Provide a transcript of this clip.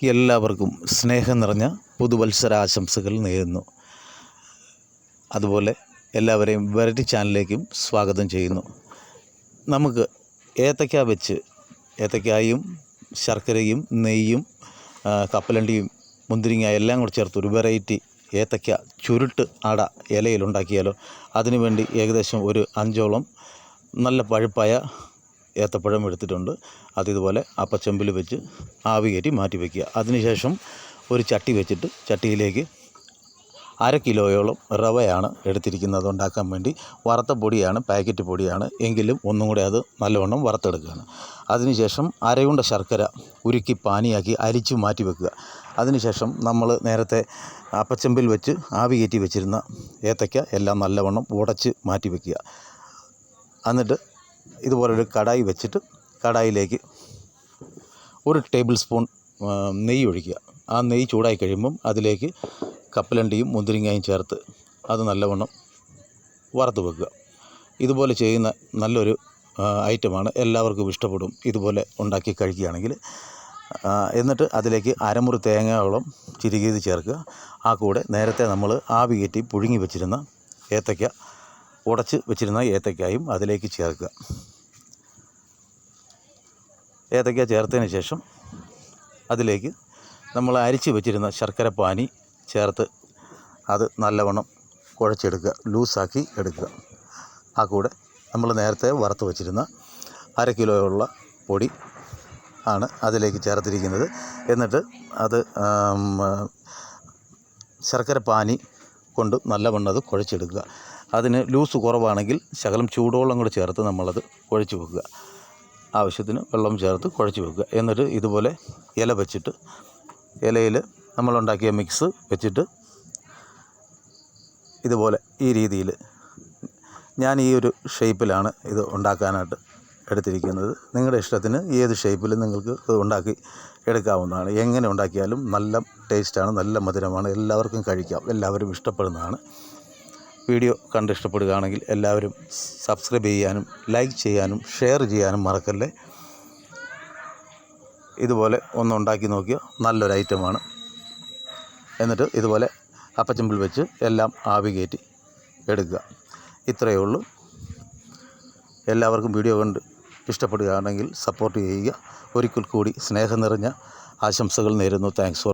എല്ലാവർക്കും സ്നേഹം നിറഞ്ഞ പുതുവത്സര ആശംസകൾ നേരുന്നു. അതുപോലെ എല്ലാവരെയും വെറൈറ്റി ചാനലിലേക്കും സ്വാഗതം ചെയ്യുന്നു. നമുക്ക് ഏത്തയ്ക്ക വെച്ച് ഏത്തയ്ക്കായും ശർക്കരയും നെയ്യും കപ്പലണ്ടിയും മുന്തിരിങ്ങ എല്ലാം കൂടി ചേർത്ത് ഒരു വെറൈറ്റി ഏത്തയ്ക്ക ചുരുട്ട് അട ഇലയിലുണ്ടാക്കിയാലോ അതിനുവേണ്ടി ഏകദേശം ഒരു അഞ്ചോളം നല്ല പഴുപ്പായ ഏത്തപ്പഴം എടുത്തിട്ടുണ്ട്. അത് ഇതുപോലെ അപ്പച്ചെമ്പിൽ വെച്ച് ആവി കയറ്റി മാറ്റി വയ്ക്കുക അതിനുശേഷം ഒരു ചട്ടി വെച്ചിട്ട് ചട്ടിയിലേക്ക് അര കിലോയോളം റവയാണ് എടുത്തിരിക്കുന്നത് ഉണ്ടാക്കാൻ വേണ്ടി. വറുത്ത പൊടിയാണ് പാക്കറ്റ് പൊടിയാണ്. എങ്കിലും ഒന്നും കൂടെ അത് നല്ലവണ്ണം വറുത്തെടുക്കുകയാണ്. അതിനുശേഷം അരയുണ്ട ശർക്കര ഉരുക്കി പാനിയാക്കി അരിച്ചു മാറ്റി വെക്കുക. അതിനുശേഷം നമ്മൾ നേരത്തെ അപ്പച്ചെമ്പിൽ വെച്ച് ആവി കയറ്റി വെച്ചിരുന്ന ഏത്തയ്ക്ക എല്ലാം നല്ലവണ്ണം ഉടച്ച് മാറ്റി വെക്കുക. എന്നിട്ട് ഇതുപോലൊരു കടായി വെച്ചിട്ട് കടായിലേക്ക് ഒരു ടേബിൾ സ്പൂൺ നെയ്യ് ഒഴിക്കുക. ആ നെയ്യ് ചൂടായി കഴിയുമ്പം അതിലേക്ക് കപ്പലണ്ടിയും മുന്തിരിങ്ങയും ചേർത്ത് അത് നല്ലവണ്ണം വറുത്ത് വെക്കുക. ഇതുപോലെ ചെയ്യുന്ന നല്ലൊരു ഐറ്റമാണ്. എല്ലാവർക്കും ഇഷ്ടപ്പെടും ഇതുപോലെ ഉണ്ടാക്കി കഴിക്കുകയാണെങ്കിൽ. എന്നിട്ട് അതിലേക്ക് അരമുറി തേങ്ങയോളം ചിരുകിയത് ചേർക്കുക. ആ കൂടെ നേരത്തെ നമ്മൾ ആവി കയറ്റി പുഴുങ്ങി വെച്ചിരുന്ന ഏത്തയ്ക്ക ഉടച്ച് വെച്ചിരുന്ന ഏത്തയ്ക്കായും അതിലേക്ക് ചേർക്കുക. ഏത്തയ്ക്ക ചേർത്തതിന് ശേഷം അതിലേക്ക് നമ്മൾ അരിച്ച് വെച്ചിരുന്ന ശർക്കര പാനി ചേർത്ത് അത് നല്ലവണ്ണം കുഴച്ചെടുക്കുക ലൂസാക്കി എടുക്കുക. ആ കൂടെ നമ്മൾ നേരത്തെ വറുത്ത് വെച്ചിരുന്ന അര കിലോയുള്ള പൊടി ആണ് അതിലേക്ക് ചേർത്തിരിക്കുന്നത്. എന്നിട്ട് അത് ശർക്കര പാനി കൊണ്ട് നല്ലവണ്ണം അത് കുഴച്ചെടുക്കുക. അതിന് ലൂസ് കുറവാണെങ്കിൽ ശകലം ചൂടുവെള്ളം കൂടെ ചേർത്ത് നമ്മളത് കുഴച്ച് വെക്കുക. ആവശ്യത്തിന് വെള്ളം ചേർത്ത് കുഴച്ച് വെക്കുക. എന്നിട്ട് ഇതുപോലെ ഇല വെച്ചിട്ട് ഇലയിൽ നമ്മളുണ്ടാക്കിയ മിക്സ് വെച്ചിട്ട് ഇതുപോലെ ഈ രീതിയിൽ ഞാൻ ഈ ഒരു ഷേപ്പിലാണ് ഇത് ഉണ്ടാക്കാനായിട്ട് എടുത്തിരിക്കുന്നത്. നിങ്ങളുടെ ഇഷ്ടത്തിന് ഏത് ഷേപ്പിലും നിങ്ങൾക്ക് ഉണ്ടാക്കി എടുക്കാവുന്നതാണ്. എങ്ങനെ ഉണ്ടാക്കിയാലും നല്ല ടേസ്റ്റാണ് നല്ല മധുരമാണ്. എല്ലാവർക്കും കഴിക്കാം. എല്ലാവരും ഇഷ്ടപ്പെടുന്നതാണ്. വീഡിയോ കണ്ട് ഇഷ്ടപ്പെടുകയാണെങ്കിൽ എല്ലാവരും സബ്സ്ക്രൈബ് ചെയ്യാനും ലൈക്ക് ചെയ്യാനും ഷെയർ ചെയ്യാനും മറക്കല്ലേ? ഇതുപോലെ ഒന്ന് ഉണ്ടാക്കി നോക്കിയ നല്ലൊരു ഐറ്റമാണ് എന്നിട്ട് ഇതുപോലെ അപ്പച്ചമ്പിൽ വെച്ച് എല്ലാം ആവി കയറ്റി എടുക്കുക. ഇത്രയേ ഉള്ളൂ. എല്ലാവർക്കും വീഡിയോ കണ്ട് ഇഷ്ടപ്പെടുകയാണെങ്കിൽ സപ്പോർട്ട് ചെയ്യുക. ഒരിക്കൽ കൂടി സ്നേഹം നിറഞ്ഞ ആശംസകൾ നേരുന്നു. Thanks for